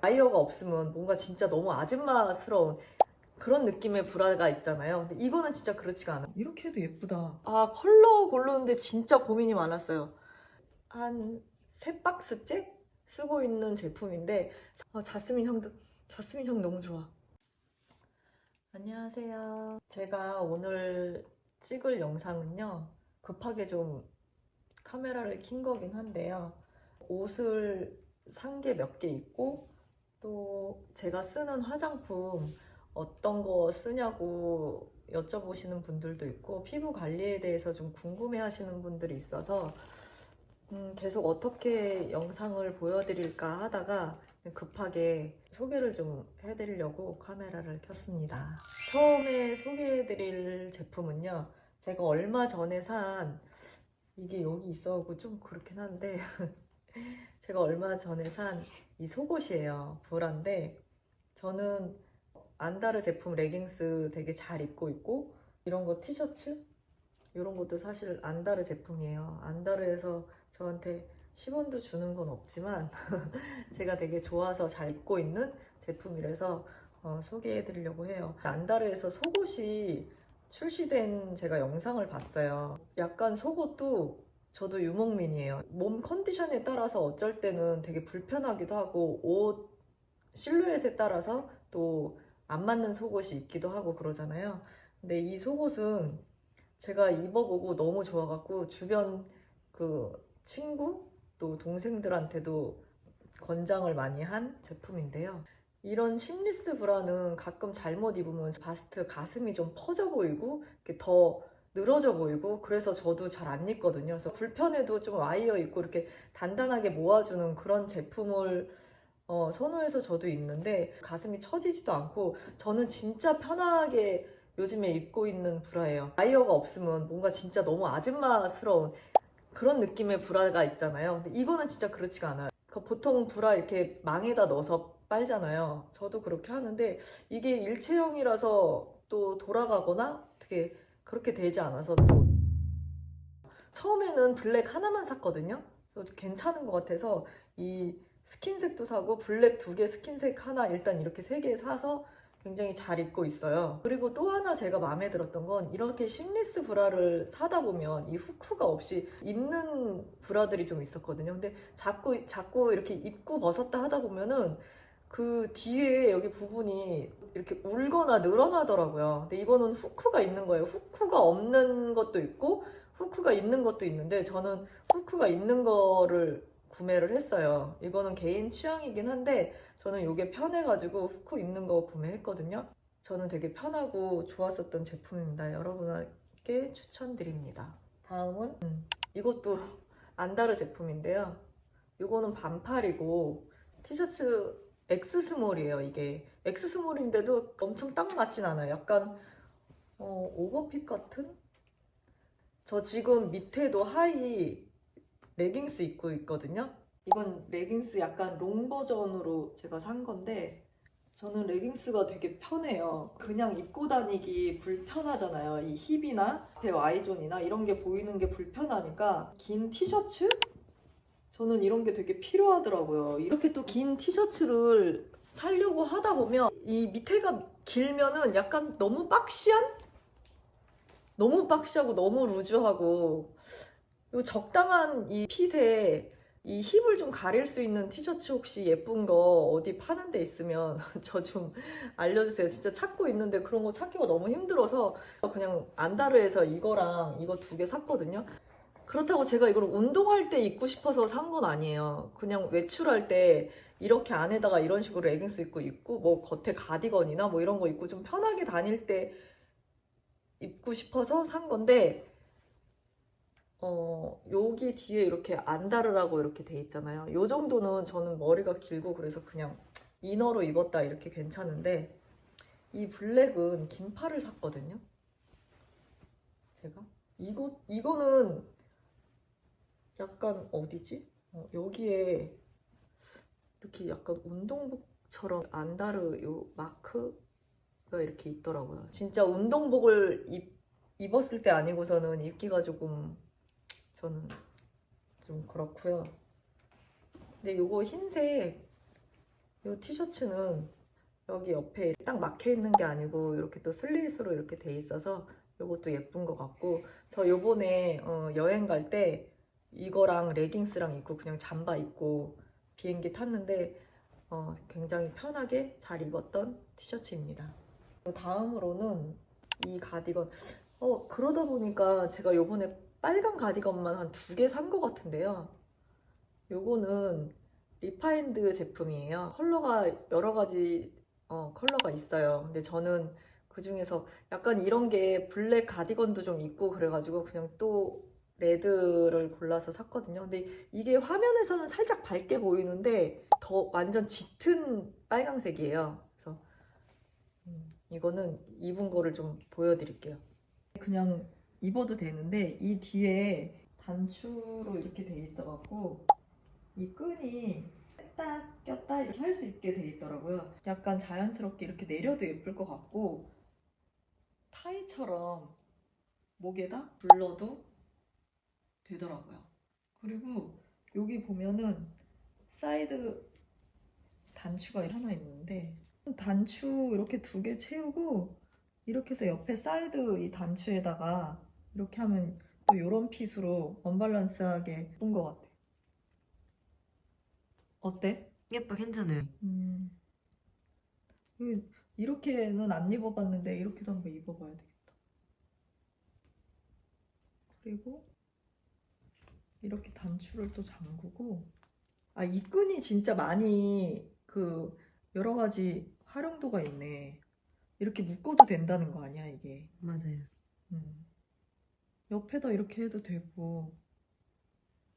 아이어가 없으면 뭔가 진짜 너무 아줌마스러운 그런 느낌의 브라가 있잖아요. 근데 이거는 진짜 그렇지가 않아. 이렇게 해도 예쁘다. 아, 컬러 고르는데 진짜 고민이 많았어요. 한 세 박스째 쓰고 있는 제품인데, 아, 자스민 향도, 자스민 향 너무 좋아. 안녕하세요. 제가 오늘 찍을 영상은요, 급하게 좀 카메라를 킨 거긴 한데요. 옷을 산 게 몇 개 있고, 또 제가 쓰는 화장품 어떤 거 쓰냐고 여쭤보시는 분들도 있고 피부 관리에 대해서 좀 궁금해 하시는 분들이 있어서 음, 계속 어떻게 영상을 보여드릴까 하다가 급하게 소개를 좀 해드리려고 카메라를 켰습니다. 처음에 소개해드릴 제품은요. 제가 얼마 전에 산 이게 여기 있어갖고 좀 그렇긴 한데 제가 얼마 전에 산 이 속옷이에요. 브라인데 저는 안다르 제품 레깅스 되게 잘 입고 있고 이런 거 티셔츠 이런 것도 사실 안다르 제품이에요. 안다르에서 저한테 10원도 주는 건 없지만 제가 되게 좋아서 잘 입고 있는 제품이라서 어, 소개해 드리려고 해요. 안다르에서 속옷이 출시된 제가 영상을 봤어요. 약간 속옷도 저도 유목민이에요. 몸 컨디션에 따라서 어쩔 때는 되게 불편하기도 하고 옷 실루엣에 따라서 또 안 맞는 속옷이 있기도 하고 그러잖아요. 근데 이 속옷은 제가 입어보고 너무 좋아갖고 주변 그 친구 또 동생들한테도 권장을 많이 한 제품인데요. 이런 심리스 브라는 가끔 잘못 입으면 바스트 가슴이 좀 퍼져 보이고 더 늘어져 보이고 그래서 저도 잘 안 입거든요. 그래서 불편해도 좀 와이어 입고 이렇게 단단하게 모아주는 그런 제품을 어, 선호해서 저도 입는데 가슴이 처지지도 않고 저는 진짜 편하게 요즘에 입고 있는 브라예요. 와이어가 없으면 뭔가 진짜 너무 아줌마스러운 그런 느낌의 브라가 있잖아요. 근데 이거는 진짜 그렇지가 않아요. 그 보통 브라 이렇게 망에다 넣어서 빨잖아요. 저도 그렇게 하는데 이게 일체형이라서 또 돌아가거나 어떻게 그렇게 되지 않아서 또 처음에는 블랙 하나만 샀거든요. 그래서 괜찮은 것 같아서 이 스킨색도 사고 블랙 두 개 스킨색 하나 일단 이렇게 세 개 사서 굉장히 잘 입고 있어요. 그리고 또 하나 제가 마음에 들었던 건 이렇게 심리스 브라를 사다 보면 이 후크가 없이 입는 브라들이 좀 있었거든요. 근데 자꾸 자꾸 이렇게 입고 벗었다 하다 보면은 그 뒤에 여기 부분이 이렇게 울거나 늘어나더라고요. 근데 이거는 후크가 있는 거예요. 후크가 없는 것도 있고 후크가 있는 것도 있는데 저는 후크가 있는 거를 구매를 했어요. 이거는 개인 취향이긴 한데 저는 이게 편해가지고 후크 있는 거 구매했거든요. 저는 되게 편하고 좋았었던 제품입니다. 여러분께 추천드립니다. 다음은 음, 이것도 안다르 제품인데요. 이거는 반팔이고 티셔츠 X 스몰이에요. 이게 X 스몰인데도 엄청 딱 맞진 않아요. 약간 어, 오버핏 같은? 저 지금 밑에도 하이 레깅스 입고 있거든요. 이건 레깅스 약간 롱 버전으로 제가 산 건데 저는 레깅스가 되게 편해요. 그냥 입고 다니기 불편하잖아요. 이 힙이나 배 Y존이나 이런 게 보이는 게 불편하니까 긴 티셔츠? 저는 이런 게 되게 필요하더라고요. 이렇게 또 긴 티셔츠를 살려고 하다 보면 이 밑에가 길면은 약간 너무 박시한? 너무 박시하고 너무 루즈하고 요 적당한 이 핏에 이 힙을 좀 가릴 수 있는 티셔츠 혹시 예쁜 거 어디 파는 데 있으면 저 좀 알려주세요. 진짜 찾고 있는데 그런 거 찾기가 너무 힘들어서 그냥 안다르에서 이거랑 이거 두 개 샀거든요. 그렇다고 제가 이걸 운동할 때 입고 싶어서 산 건 아니에요. 그냥 외출할 때 이렇게 안에다가 이런 식으로 레깅스 입고 입고 뭐 겉에 가디건이나 뭐 이런 거 입고 좀 편하게 다닐 때 입고 싶어서 산 건데 어, 여기 뒤에 이렇게 안다르라고 이렇게 돼 있잖아요. 요 정도는 저는 머리가 길고 그래서 그냥 이너로 입었다 이렇게 괜찮은데 이 블랙은 긴팔을 샀거든요. 제가 이거 이거는 약간 어디지? 어, 여기에 이렇게 약간 운동복처럼 안다르 요 마크가 이렇게 있더라고요. 진짜 운동복을 입, 입었을 때 아니고서는 입기가 조금 저는 좀 그렇고요. 근데 요거 흰색 이 티셔츠는 여기 옆에 딱 막혀 있는 게 아니고 이렇게 또 슬릿으로 이렇게 돼 있어서 이것도 예쁜 것 같고 저 요번에 어, 여행 갈때 이거랑 레깅스랑 입고 그냥 잠바 입고 비행기 탔는데 어, 굉장히 편하게 잘 입었던 티셔츠입니다. 다음으로는 이 가디건 어 그러다 보니까 제가 요번에 빨간 가디건만 한 두 개 산 것 같은데요. 요거는 리파인드 제품이에요. 컬러가 여러 가지 어, 컬러가 있어요. 근데 저는 그 중에서 약간 이런 게 블랙 가디건도 좀 있고 그래가지고 그냥 또 레드를 골라서 샀거든요. 근데 이게 화면에서는 살짝 밝게 보이는데 더 완전 짙은 빨강색이에요. 그래서 음, 이거는 입은 거를 좀 보여드릴게요. 그냥 입어도 되는데 이 뒤에 단추로 이렇게 돼 있어갖고 이 끈이 뺐다 꼈다 이렇게 할 수 있게 돼 있더라고요. 약간 자연스럽게 이렇게 내려도 예쁠 것 같고 타이처럼 목에다 불러도 되더라고요. 그리고 여기 보면은 사이드 단추가 하나 있는데 단추 이렇게 두 개 채우고 이렇게 해서 옆에 사이드 이 단추에다가 이렇게 하면 또 이런 핏으로 언밸런스하게 예쁜 것 같아. 어때? 예뻐 괜찮아요. 음. 이- 이렇게는 안 입어봤는데 이렇게도 한번 입어봐야 되겠다. 그리고 이렇게 단추를 또 잠그고 아, 이 끈이 진짜 많이 그 여러 가지 활용도가 있네. 이렇게 묶어도 된다는 거 아니야, 이게. 맞아요. 음. 옆에다 이렇게 해도 되고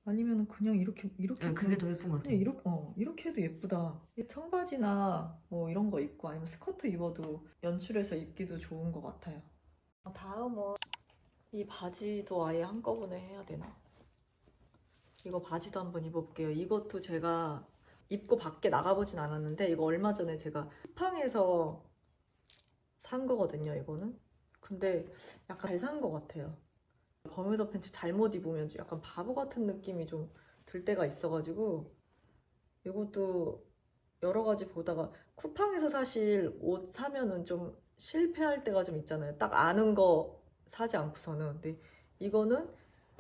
아니면은 그냥 이렇게 이렇게 네, 그게 더 예쁜 것 그냥 같아요. 이렇게 어 이렇게 해도 예쁘다. 이 청바지나 뭐 이런 거 입고 아니면 스커트 입어도 연출해서 입기도 좋은 것 같아요. 다음은 이 바지도 아예 한꺼번에 해야 되나? 이거 바지도 한번 입어볼게요. 이것도 제가 입고 밖에 나가보진 않았는데 이거 얼마 전에 제가 쿠팡에서 산 거거든요. 이거는. 근데 약간 잘 산 것 같아요. 버뮤다 팬츠 잘못 입으면 좀 약간 바보 같은 느낌이 좀 들 때가 있어가지고 이것도 여러 가지 보다가 쿠팡에서 사실 옷 사면은 좀 실패할 때가 좀 있잖아요. 딱 아는 거 사지 않고서는. 근데 이거는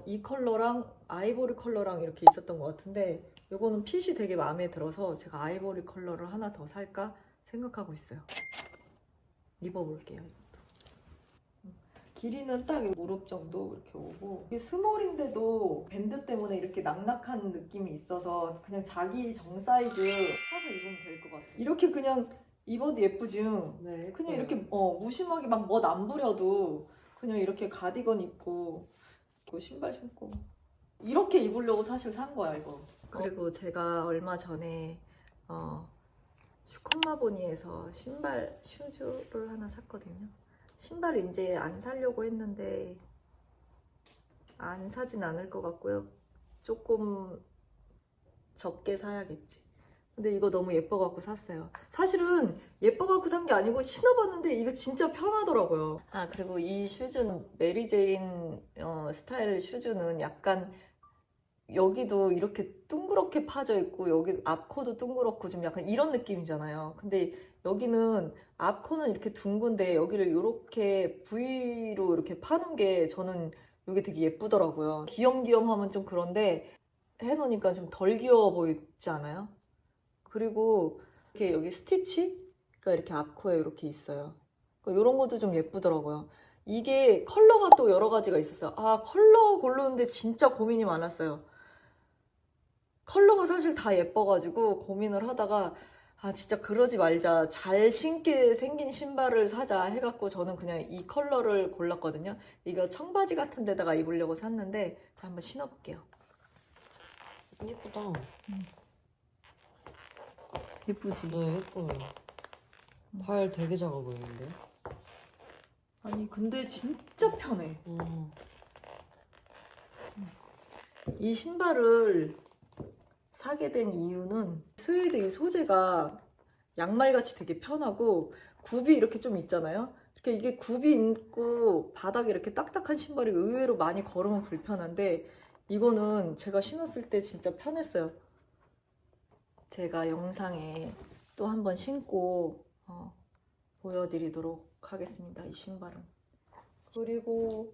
이 컬러랑 아이보리 컬러랑 이렇게 있었던 것 같은데 이거는 핏이 되게 마음에 들어서 제가 아이보리 컬러를 하나 더 살까 생각하고 있어요. 입어볼게요. 길이는 딱 무릎 정도 이렇게 오고 이게 스몰인데도 밴드 때문에 이렇게 낙낙한 느낌이 있어서 그냥 자기 정 사이즈 사서 입으면 될 것 같아. 이렇게 그냥 입어도 예쁘지. 네. 그냥 이렇게 어, 무심하게 막 멋 안 부려도 그냥 이렇게 가디건 입고 그 신발 신고 이렇게 입으려고 사실 산 거야 이거. 그리고 제가 얼마 전에 어, 슈컨마보니에서 신발 슈즈를 하나 샀거든요. 신발을 이제 안 사려고 했는데 안 사진 않을 것 같고요. 조금 적게 사야겠지. 근데 이거 너무 예뻐갖고 샀어요. 사실은 예뻐갖고 산 게 아니고 신어봤는데 이거 진짜 편하더라고요. 아 그리고 이 슈즈는 메리제인 어, 스타일 슈즈는 약간 여기도 이렇게 둥그렇게 파져 있고 여기 앞코도 둥그렇고 좀 약간 이런 느낌이잖아요. 근데 여기는 앞코는 이렇게 둥근데 여기를 이렇게 V로 이렇게 파는 게 저는 이게 되게 예쁘더라고요. 귀염귀염하면 좀 그런데 해놓으니까 좀 덜 귀여워 보이지 않아요? 그리고 이렇게 여기 스티치가 이렇게 앞코에 이렇게 있어요. 이런 것도 좀 예쁘더라고요. 이게 컬러가 또 여러 가지가 있었어요. 아, 컬러 고르는데 진짜 고민이 많았어요. 컬러가 사실 다 예뻐가지고 고민을 하다가 아, 진짜 그러지 말자. 잘 신게 생긴 신발을 사자 해갖고 저는 그냥 이 컬러를 골랐거든요. 이거 청바지 같은 데다가 입으려고 샀는데 자, 한번 신어볼게요. 예쁘다. 예쁘지? 네, 예뻐요. 발 되게 작아 보이는데. 아니, 근데 진짜 편해. 어. 이 신발을 사게 된 이유는 스웨이드 이 소재가 양말같이 되게 편하고 굽이 이렇게 좀 있잖아요. 이렇게 이게 굽이 있고 바닥에 이렇게 딱딱한 신발이 의외로 많이 걸으면 불편한데 이거는 제가 신었을 때 진짜 편했어요. 제가 영상에 또 한 번 신고 어, 보여드리도록 하겠습니다. 이 신발은. 그리고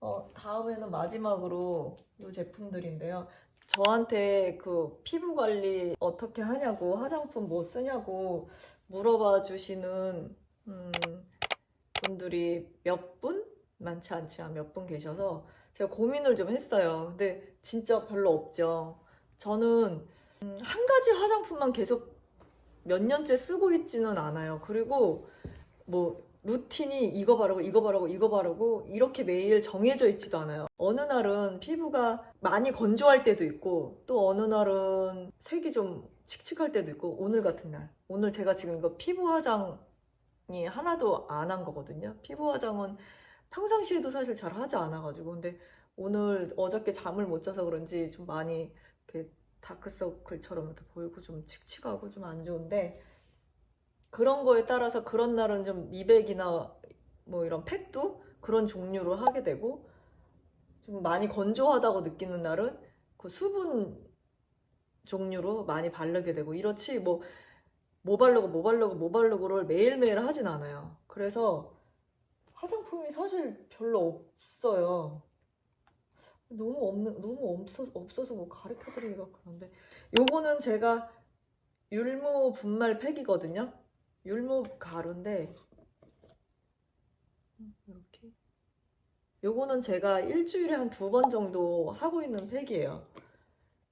어, 다음에는 마지막으로 이 제품들인데요. 저한테 그 피부 관리 어떻게 하냐고 화장품 뭐 쓰냐고 물어봐 주시는 음, 분들이 몇 분? 많지 않지만 몇 분 계셔서 제가 고민을 좀 했어요. 근데 진짜 별로 없죠. 저는 음, 한 가지 화장품만 계속 몇 년째 쓰고 있지는 않아요. 그리고 뭐 루틴이 이거 바르고 이거 바르고 이거 바르고 이렇게 매일 정해져 있지도 않아요. 어느 날은 피부가 많이 건조할 때도 있고 또 어느 날은 색이 좀 칙칙할 때도 있고 오늘 같은 날 오늘 제가 지금 이거 피부 화장이 하나도 안 한 거거든요. 피부 화장은 평상시에도 사실 잘 하지 않아가지고 근데 오늘 어저께 잠을 못 자서 그런지 좀 많이 이렇게 다크서클처럼 보이고 좀 칙칙하고 좀 안 좋은데 그런 거에 따라서 그런 날은 좀 미백이나 뭐 이런 팩도 그런 종류로 하게 되고 좀 많이 건조하다고 느끼는 날은 그 수분 종류로 많이 바르게 되고 이렇지 뭐 뭐 바르고 뭐 바르고 뭐 바르고를 매일매일 하진 않아요. 그래서 화장품이 사실 별로 없어요. 너무 없는 너무 없어 없어서 뭐 가르쳐 드리기가 그런데 요거는 제가 율무 분말 팩이거든요. 율무 가루인데 이렇게 요거는 제가 일주일에 한 두 번 정도 하고 있는 팩이에요.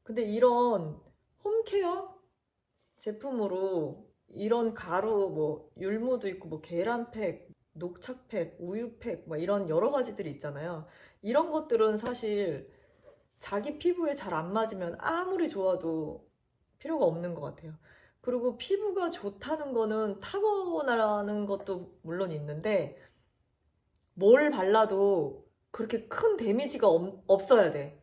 근데 이런 홈케어 제품으로 이런 가루 뭐 율무도 있고 뭐 계란팩, 녹차팩, 우유팩 뭐 이런 여러 가지들이 있잖아요. 이런 것들은 사실 자기 피부에 잘 안 맞으면 아무리 좋아도 필요가 없는 것 같아요. 그리고 피부가 좋다는 거는 타고나는 것도 물론 있는데 뭘 발라도 그렇게 큰 데미지가 없- 없어야 돼.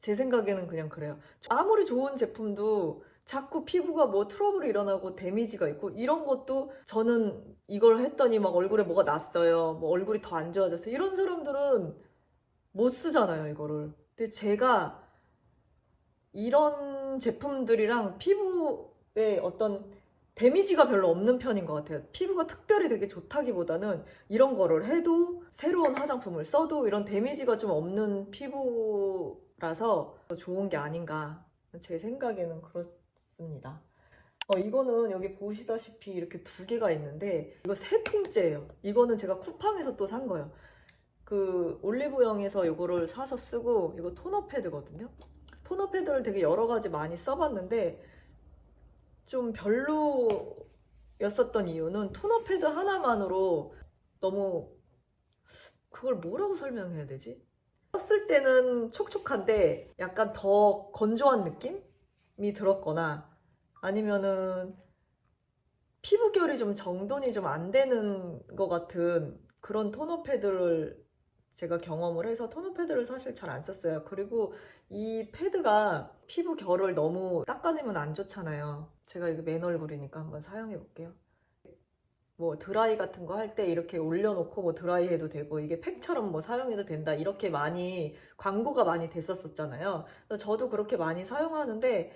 제 생각에는 그냥 그래요. 아무리 좋은 제품도 자꾸 피부가 뭐 트러블이 일어나고 데미지가 있고 이런 것도 저는 이걸 했더니 막 얼굴에 뭐가 났어요. 뭐 얼굴이 더 안 좋아졌어요. 이런 사람들은 못 쓰잖아요, 이거를. 근데 제가 이런 제품들이랑 피부에 어떤 데미지가 별로 없는 편인 것 같아요. 피부가 특별히 되게 좋다기보다는 이런 거를 해도 새로운 화장품을 써도 이런 데미지가 좀 없는 피부라서 더 좋은 게 아닌가. 제 생각에는 그렇 습니다. 어, 이거는 여기 보시다시피 이렇게 두 개가 있는데 이거 세 통째예요. 이거는 제가 쿠팡에서 또 산 거예요. 그 올리브영에서 이거를 사서 쓰고 이거 토너 패드거든요. 토너 패드를 되게 여러 가지 많이 써봤는데 좀 별로였었던 이유는 토너 패드 하나만으로 너무 그걸 뭐라고 설명해야 되지? 썼을 때는 촉촉한데 약간 더 건조한 느낌 이 들었거나 아니면은 피부결이 좀 정돈이 좀 안 되는 것 같은 그런 토너 패드를 제가 경험을 해서 토너 패드를 사실 잘 안 썼어요. 그리고 이 패드가 피부 결을 너무 닦아내면 안 좋잖아요. 제가 이게 맨 얼굴이니까 한번 사용해 볼게요. 뭐 드라이 같은 거 할 때 이렇게 올려놓고 뭐 드라이 해도 되고 이게 팩처럼 뭐 사용해도 된다 이렇게 많이 광고가 많이 됐었었잖아요. 저도 그렇게 많이 사용하는데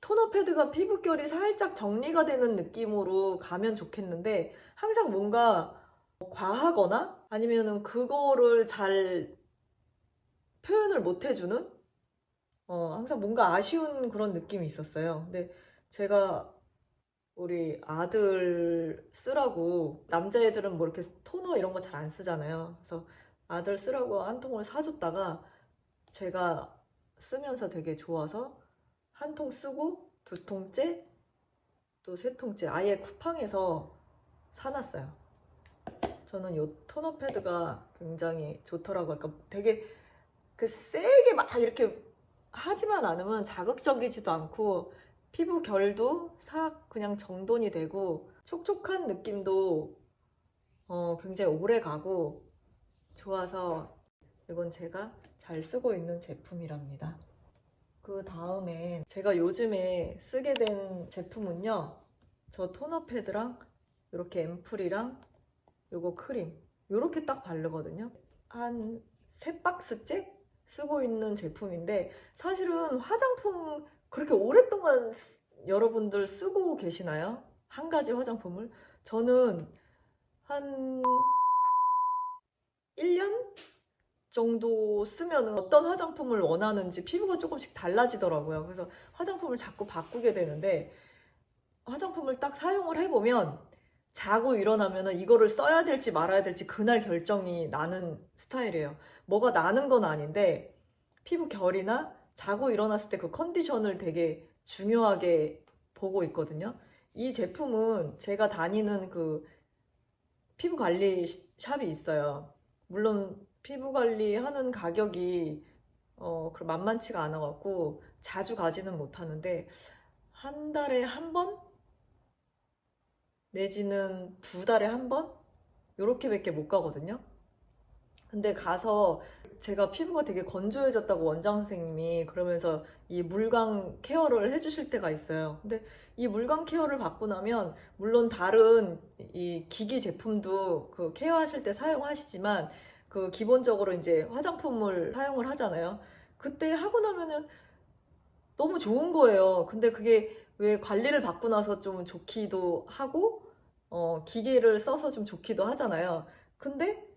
토너 패드가 피부결이 살짝 정리가 되는 느낌으로 가면 좋겠는데 항상 뭔가 과하거나 아니면은 그거를 잘 표현을 못 해주는 어, 항상 뭔가 아쉬운 그런 느낌이 있었어요. 근데 제가 우리 아들 쓰라고 남자애들은 뭐 이렇게 토너 이런 거 잘 안 쓰잖아요. 그래서 아들 쓰라고 한 통을 사줬다가 제가 쓰면서 되게 좋아서 한 통 쓰고 두 통째 또 세 통째 아예 쿠팡에서 사놨어요. 저는 이 토너 패드가 굉장히 좋더라고요. 그러니까 되게 그 세게 막 이렇게 하지만 않으면 자극적이지도 않고 피부 결도 싹 그냥 정돈이 되고 촉촉한 느낌도 어, 굉장히 오래 가고 좋아서 이건 제가 잘 쓰고 있는 제품이랍니다. 그 다음에 제가 요즘에 쓰게 된 제품은요. 저 토너 패드랑 이렇게 앰플이랑 요거 크림 요렇게 딱 바르거든요. 한세 박스째 쓰고 있는 제품인데 사실은 화장품 그렇게 오랫동안 쓰- 여러분들 쓰고 계시나요? 한 가지 화장품을 저는 한 1년 정도 쓰면 어떤 화장품을 원하는지 피부가 조금씩 달라지더라고요. 그래서 화장품을 자꾸 바꾸게 되는데 화장품을 딱 사용을 해보면 자고 일어나면 이거를 써야 될지 말아야 될지 그날 결정이 나는 스타일이에요. 뭐가 나는 건 아닌데 피부 결이나 자고 일어났을 때 그 컨디션을 되게 중요하게 보고 있거든요. 이 제품은 제가 다니는 그 피부 관리 샵이 있어요. 물론 피부 관리 하는 가격이 어, 그 만만치가 않아갖고 자주 가지는 못하는데 한 달에 한 번? 내지는 두 달에 한 번? 요렇게밖에 못 가거든요. 근데 가서 제가 피부가 되게 건조해졌다고 원장 선생님이 그러면서 이 물광 케어를 해주실 때가 있어요. 근데 이 물광 케어를 받고 나면 물론 다른 이 기기 제품도 그 케어하실 때 사용하시지만 그 기본적으로 이제 화장품을 사용을 하잖아요. 그때 하고 나면은 너무 좋은 거예요. 근데 그게 왜 관리를 받고 나서 좀 좋기도 하고 어, 기계를 써서 좀 좋기도 하잖아요. 근데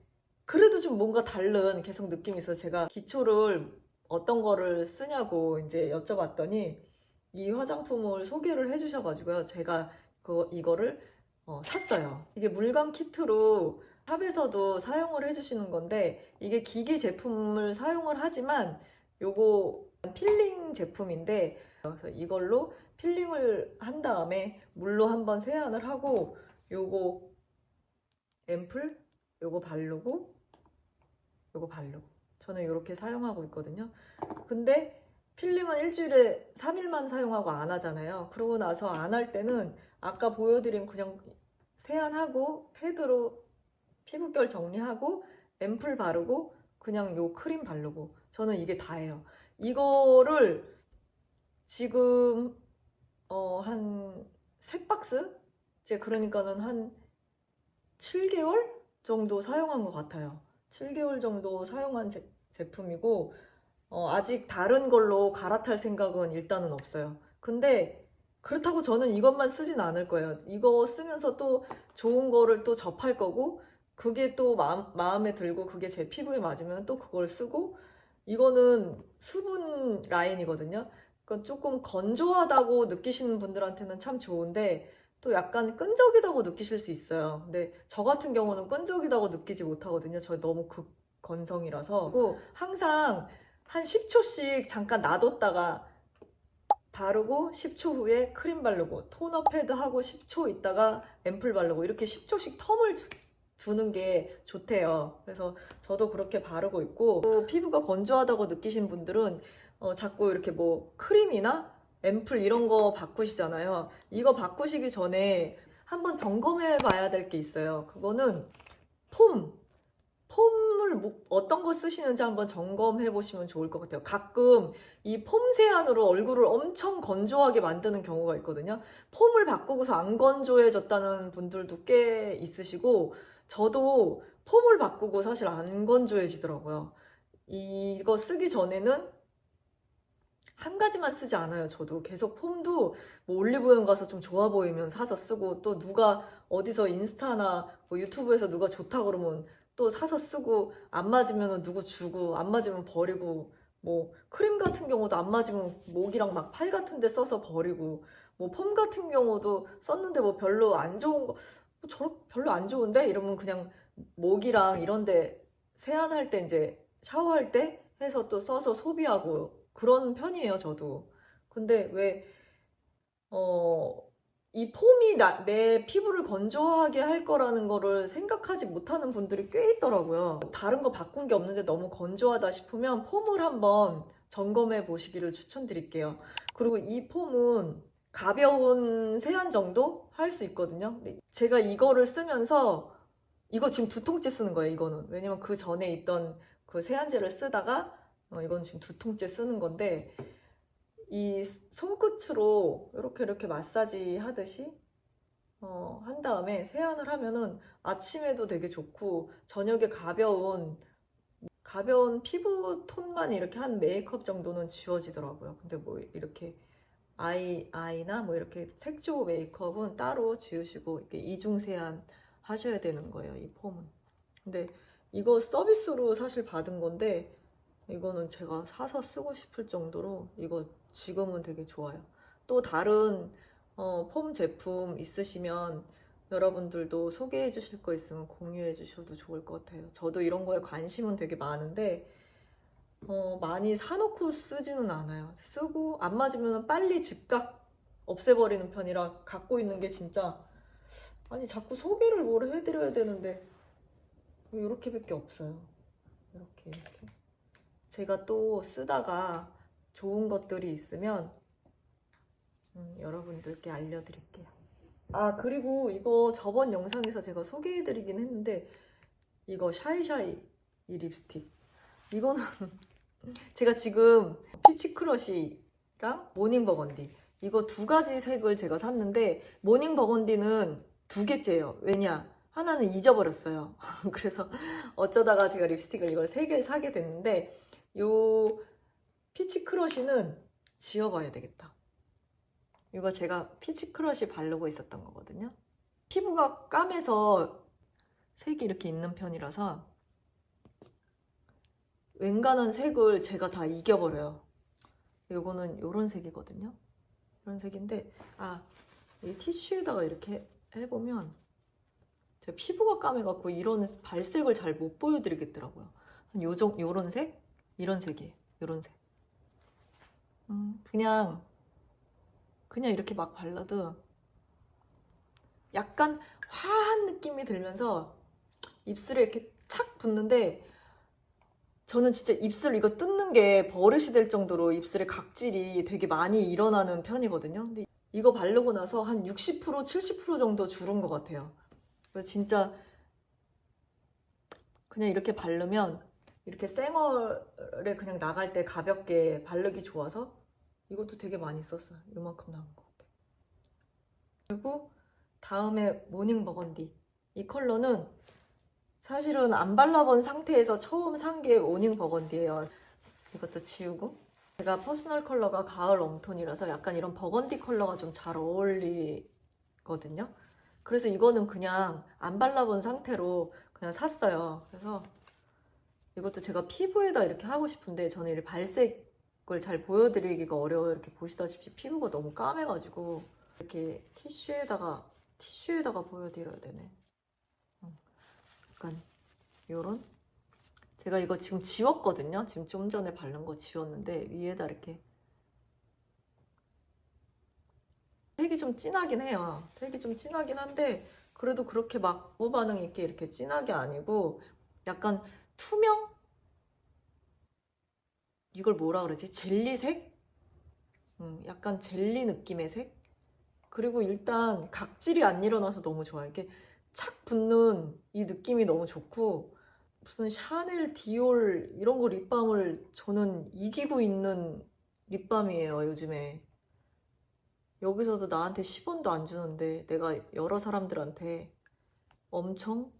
그래도 좀 뭔가 다른 계속 느낌이 있어서 제가 기초를 어떤 거를 쓰냐고 이제 여쭤봤더니 이 화장품을 소개를 해주셔가지고요. 제가 그 이거를 어, 샀어요. 이게 물감 키트로 샵에서도 사용을 해주시는 건데 이게 기계 제품을 사용을 하지만 요거 필링 제품인데 그래서 이걸로 필링을 한 다음에 물로 한번 세안을 하고 요거 앰플 요거 바르고 요거 바르고 저는 이렇게 사용하고 있거든요. 근데 필링은 일주일에 3일만 사용하고 안 하잖아요. 그러고 나서 안 할 때는 아까 보여드린 그냥 세안하고 패드로 피부결 정리하고 앰플 바르고 그냥 요 크림 바르고 저는 이게 다예요. 이거를 지금 어, 한세 박스? 이제 그러니까는 한 7개월 정도 사용한 것 같아요. 7개월 정도 사용한 제, 제품이고 어, 아직 다른 걸로 갈아탈 생각은 일단은 없어요. 근데 그렇다고 저는 이것만 쓰진 않을 거예요. 이거 쓰면서 또 좋은 거를 또 접할 거고 그게 또 마음, 마음에 들고 그게 제 피부에 맞으면 또 그걸 쓰고 이거는 수분 라인이거든요. 그러니까 조금 건조하다고 느끼시는 분들한테는 참 좋은데 또 약간 끈적이다고 느끼실 수 있어요. 근데 저 같은 경우는 끈적이다고 느끼지 못하거든요. 저 너무 극건성이라서. 그리고 항상 한 10초씩 잠깐 놔뒀다가 바르고 10초 후에 크림 바르고 토너 패드 하고 10초 있다가 앰플 바르고 이렇게 10초씩 텀을 주- 두는 게 좋대요. 그래서 저도 그렇게 바르고 있고 또 피부가 건조하다고 느끼신 분들은 어, 자꾸 이렇게 뭐 크림이나 앰플 이런 거 바꾸시잖아요. 이거 바꾸시기 전에 한번 점검해 봐야 될 게 있어요. 그거는 폼. 폼을 뭐- 어떤 거 쓰시는지 한번 점검해 보시면 좋을 것 같아요. 가끔 이 폼 세안으로 얼굴을 엄청 건조하게 만드는 경우가 있거든요. 폼을 바꾸고서 안 건조해졌다는 분들도 꽤 있으시고, 저도 폼을 바꾸고 사실 안 건조해지더라고요. 이거 쓰기 전에는 한 가지만 쓰지 않아요. 저도 계속 폼도 뭐 올리브영 가서 좀 좋아 보이면 사서 쓰고 또 누가 어디서 인스타나 뭐 유튜브에서 누가 좋다 그러면 또 사서 쓰고 안 맞으면 누구 주고 안 맞으면 버리고 뭐 크림 같은 경우도 안 맞으면 목이랑 막 팔 같은 데 써서 버리고 뭐 폼 같은 경우도 썼는데 뭐 별로 안 좋은 거 뭐 저렇 별로 안 좋은데 이러면 그냥 목이랑 이런 데 세안할 때 이제 샤워할 때 해서 또 써서 소비하고 그런 편이에요, 저도. 근데 왜, 어, 이 폼이 나, 내 피부를 건조하게 할 거라는 거를 생각하지 못하는 분들이 꽤 있더라고요. 다른 거 바꾼 게 없는데 너무 건조하다 싶으면 폼을 한번 점검해 보시기를 추천드릴게요. 그리고 이 폼은 가벼운 세안 정도 할 수 있거든요. 제가 이거를 쓰면서 이거 지금 두 통째 쓰는 거예요, 이거는. 왜냐면 그 전에 있던 그 세안제를 쓰다가 어, 이건 지금 두 통째 쓰는 건데 이 손끝으로 이렇게 이렇게 마사지 하듯이 어, 한 다음에 세안을 하면은 아침에도 되게 좋고 저녁에 가벼운 가벼운 피부 톤만 이렇게 한 메이크업 정도는 지워지더라고요. 근데 뭐 이렇게 아이 아이나 뭐 이렇게 색조 메이크업은 따로 지우시고 이렇게 이중 세안 하셔야 되는 거예요. 이 폼은. 근데 이거 서비스로 사실 받은 건데 이거는 제가 사서 쓰고 싶을 정도로 이거 지금은 되게 좋아요. 또 다른 어, 폼 제품 있으시면 여러분들도 소개해 주실 거 있으면 공유해 주셔도 좋을 것 같아요. 저도 이런 거에 관심은 되게 많은데 어, 많이 사놓고 쓰지는 않아요. 쓰고 안 맞으면 빨리 즉각 없애버리는 편이라 갖고 있는 게 진짜 아니 자꾸 소개를 뭘 해드려야 되는데 이렇게밖에 없어요. 이렇게 이렇게 제가 또 쓰다가 좋은 것들이 있으면 음, 여러분들께 알려드릴게요. 아 그리고 이거 저번 영상에서 제가 소개해드리긴 했는데 이거 샤이샤이 이 립스틱 이거는 제가 지금 피치 크러쉬랑 모닝 버건디 이거 두 가지 색을 제가 샀는데 모닝 버건디는 두 개째예요. 왜냐? 하나는 잊어버렸어요. 그래서 어쩌다가 제가 립스틱을 이걸 세 개를 사게 됐는데 요 피치 크러쉬는 지워봐야 되겠다. 이거 제가 피치 크러쉬 바르고 있었던 거거든요. 피부가 까매서 색이 이렇게 있는 편이라서 웬간한 색을 제가 다 이겨버려요. 요거는 요런 색이거든요. 이런 색인데 아, 이 티슈에다가 이렇게 해보면 제 피부가 까매갖고 이런 발색을 잘 못 보여드리겠더라고요. 한 요정, 요런 색? 이런 색이에요. 요런 색. 음, 그냥 그냥 이렇게 막 발라도 약간 화한 느낌이 들면서 입술에 이렇게 착 붙는데 저는 진짜 입술 이거 뜯는 게 버릇이 될 정도로 입술에 각질이 되게 많이 일어나는 편이거든요. 근데 이거 바르고 나서 한 60% 70% 정도 줄은 것 같아요. 그래서 진짜 그냥 이렇게 바르면 이렇게 생얼에 그냥 나갈 때 가볍게 바르기 좋아서 이것도 되게 많이 썼어요. 이만큼 나온 것 같아요. 그리고 다음에 모닝 버건디. 이 컬러는 사실은 안 발라본 상태에서 처음 산 게 모닝 버건디예요. 이것도 지우고. 제가 퍼스널 컬러가 가을 웜톤이라서 약간 이런 버건디 컬러가 좀 잘 어울리거든요. 그래서 이거는 그냥 안 발라본 상태로 그냥 샀어요. 그래서 이것도 제가 피부에다 이렇게 하고 싶은데 저는 이 발색을 잘 보여드리기가 어려워요. 이렇게 보시다시피 피부가 너무 까매가지고 이렇게 티슈에다가 티슈에다가 보여드려야 되네. 음, 약간 요런 제가 이거 지금 지웠거든요. 지금 좀 전에 바른 거 지웠는데 위에다 이렇게 색이 좀 진하긴 해요. 색이 좀 진하긴 한데 그래도 그렇게 막무 반응 있게 이렇게 진하게 아니고 약간 투명? 이걸 뭐라 그러지? 젤리색? 음, 약간 젤리 느낌의 색? 그리고 일단 각질이 안 일어나서 너무 좋아요. 이렇게 착 붙는 이 느낌이 너무 좋고 무슨 샤넬, 디올 이런 거 립밤을 저는 이기고 있는 립밤이에요, 요즘에. 여기서도 나한테 10원도 안 주는데 내가 여러 사람들한테 엄청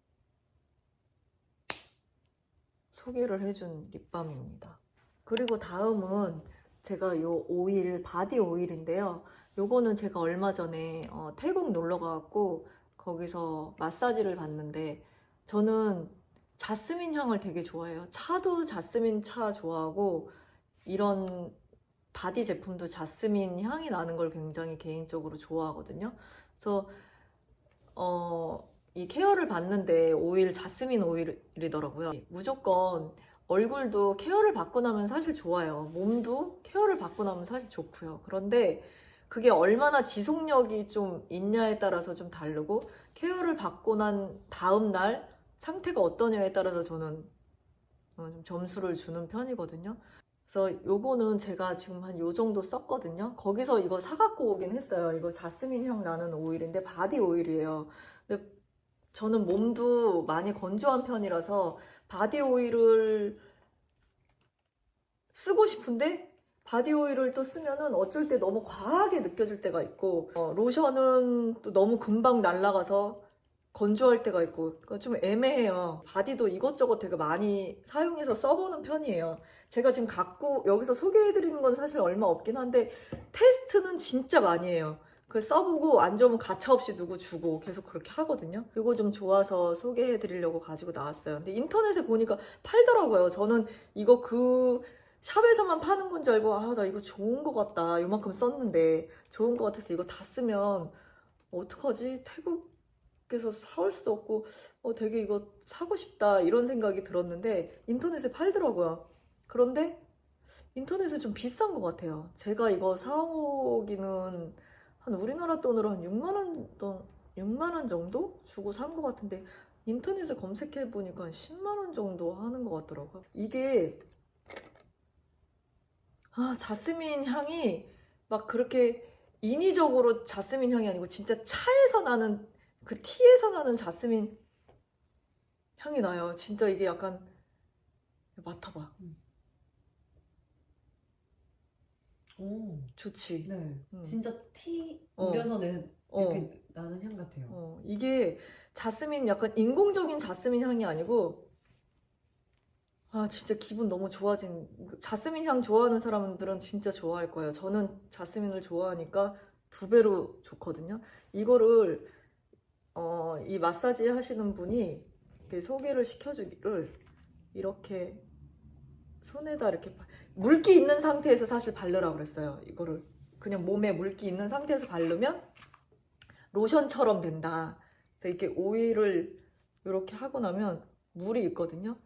소개를 해준 립밤입니다. 그리고 다음은 제가 요 오일, 바디 오일인데요. 요거는 제가 얼마 전에 어, 태국 놀러 가갖고 거기서 마사지를 받는데 저는 자스민 향을 되게 좋아해요. 차도 자스민 차 좋아하고 이런 바디 제품도 자스민 향이 나는 걸 굉장히 개인적으로 좋아하거든요. 그래서 어, 이 케어를 받는데 오일 자스민 오일이더라고요. 무조건 얼굴도 케어를 받고 나면 사실 좋아요. 몸도 케어를 받고 나면 사실 좋고요. 그런데 그게 얼마나 지속력이 좀 있냐에 따라서 좀 다르고 케어를 받고 난 다음 날 상태가 어떠냐에 따라서 저는 어, 좀 점수를 주는 편이거든요. 그래서 요거는 제가 지금 한 요 정도 썼거든요. 거기서 이거 사갖고 오긴 했어요. 이거 자스민 향 나는 오일인데 바디 오일이에요. 근데 저는 몸도 많이 건조한 편이라서 바디 오일을 쓰고 싶은데 바디 오일을 또 쓰면은 어쩔 때 너무 과하게 느껴질 때가 있고 어, 로션은 또 너무 금방 날아가서 건조할 때가 있고 그러니까 좀 애매해요. 바디도 이것저것 되게 많이 사용해서 써보는 편이에요. 제가 지금 갖고 여기서 소개해드리는 건 사실 얼마 없긴 한데 테스트는 진짜 많이 해요. 그 써보고 안 좋으면 가차없이 누구 주고 계속 그렇게 하거든요. 이거 좀 좋아서 소개해 드리려고 가지고 나왔어요. 근데 인터넷에 보니까 팔더라고요. 저는 이거 그 샵에서만 파는 건 줄 알고 아 나 이거 좋은 거 같다. 요만큼 썼는데 좋은 거 같아서 이거 다 쓰면 어떡하지? 태국에서 사올 수도 없고 어 되게 이거 사고 싶다 이런 생각이 들었는데 인터넷에 팔더라고요. 그런데 인터넷에 좀 비싼 것 같아요. 제가 이거 사오기는 한 우리나라 돈으로 한 6만 원 돈, 6만 원 정도 주고 산 것 같은데 인터넷에 검색해 보니까 한 10만 원 정도 하는 것 같더라고요. 이게 아 자스민 향이 막 그렇게 인위적으로 자스민 향이 아니고 진짜 차에서 나는 그 티에서 나는 자스민 향이 나요. 진짜 이게 약간 맡아봐. 오, 좋지. 네. 음. 진짜 티 어. 우려서 내 어. 이렇게 나는 향 같아요. 어, 이게 자스민 약간 인공적인 자스민 향이 아니고 아 진짜 기분 너무 좋아진 자스민 향 좋아하는 사람들은 진짜 좋아할 거예요. 저는 자스민을 좋아하니까 두 배로 좋거든요. 이거를 어, 이 마사지 하시는 분이 소개를 시켜주기를 이렇게 손에다 이렇게 바- 물기 있는 상태에서 사실 바르라 그랬어요. 이거를 그냥 몸에 물기 있는 상태에서 바르면 로션처럼 된다. 그래서 이렇게 오일을 이렇게 하고 나면 물이 있거든요.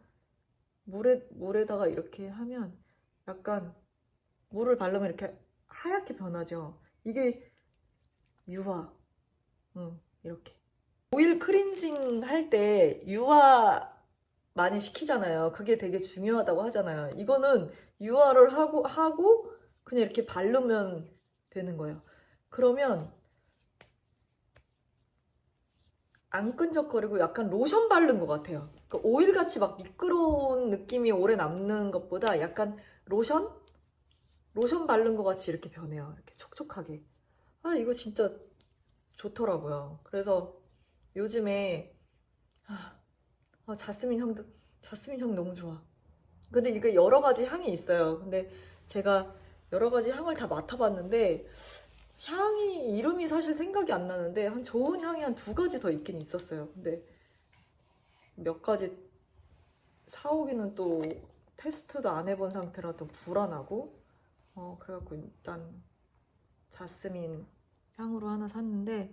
물에 물에다가 이렇게 하면 약간 물을 바르면 이렇게 하얗게 변하죠. 이게 유화. 응, 이렇게. 오일 크린징 할 때 유화 많이 시키잖아요. 그게 되게 중요하다고 하잖아요. 이거는 유화를 하고 하고 그냥 이렇게 바르면 되는 거예요. 그러면 안 끈적거리고 약간 로션 바른 것 같아요. 그 오일 같이 막 미끄러운 느낌이 오래 남는 것보다 약간 로션? 로션 바른 것 같이 이렇게 변해요. 이렇게 촉촉하게. 아, 이거 진짜 좋더라고요. 그래서 요즘에, 아, 아, 자스민 향도, 자스민 향 너무 좋아. 근데 이게 여러 가지 향이 있어요. 근데 제가 여러 가지 향을 다 맡아봤는데, 향이 이름이 사실 생각이 안 나는데 한 좋은 향이 한 두 가지 더 있긴 있었어요. 근데 몇 가지 사오기는 또 테스트도 안 해본 상태라 또 불안하고 어 그래갖고 일단 자스민 향으로 하나 샀는데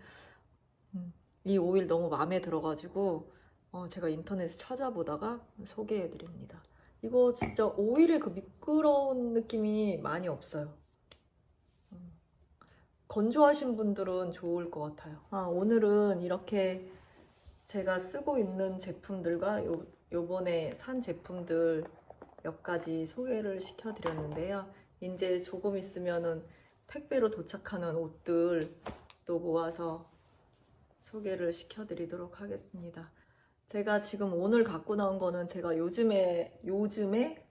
음, 이 오일 너무 마음에 들어가지고 어, 제가 인터넷에 찾아보다가 소개해드립니다. 이거 진짜 오일의 그 미끄러운 느낌이 많이 없어요. 건조하신 분들은 좋을 것 같아요. 아, 오늘은 이렇게 제가 쓰고 있는 제품들과 요, 요번에 산 제품들 몇 가지 소개를 시켜드렸는데요. 이제 조금 있으면은 택배로 도착하는 옷들 또 모아서 소개를 시켜드리도록 하겠습니다. 제가 지금 오늘 갖고 나온 거는 제가 요즘에, 요즘에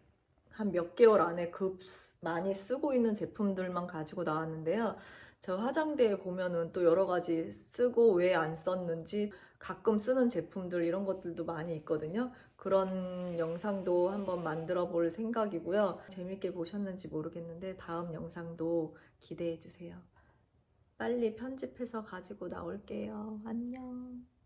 한 몇 개월 안에 급 많이 쓰고 있는 제품들만 가지고 나왔는데요. 저 화장대에 보면은 또 여러 가지 쓰고 왜 안 썼는지 가끔 쓰는 제품들 이런 것들도 많이 있거든요. 그런 영상도 한번 만들어 볼 생각이고요. 재밌게 보셨는지 모르겠는데 다음 영상도 기대해 주세요. 빨리 편집해서 가지고 나올게요. 안녕.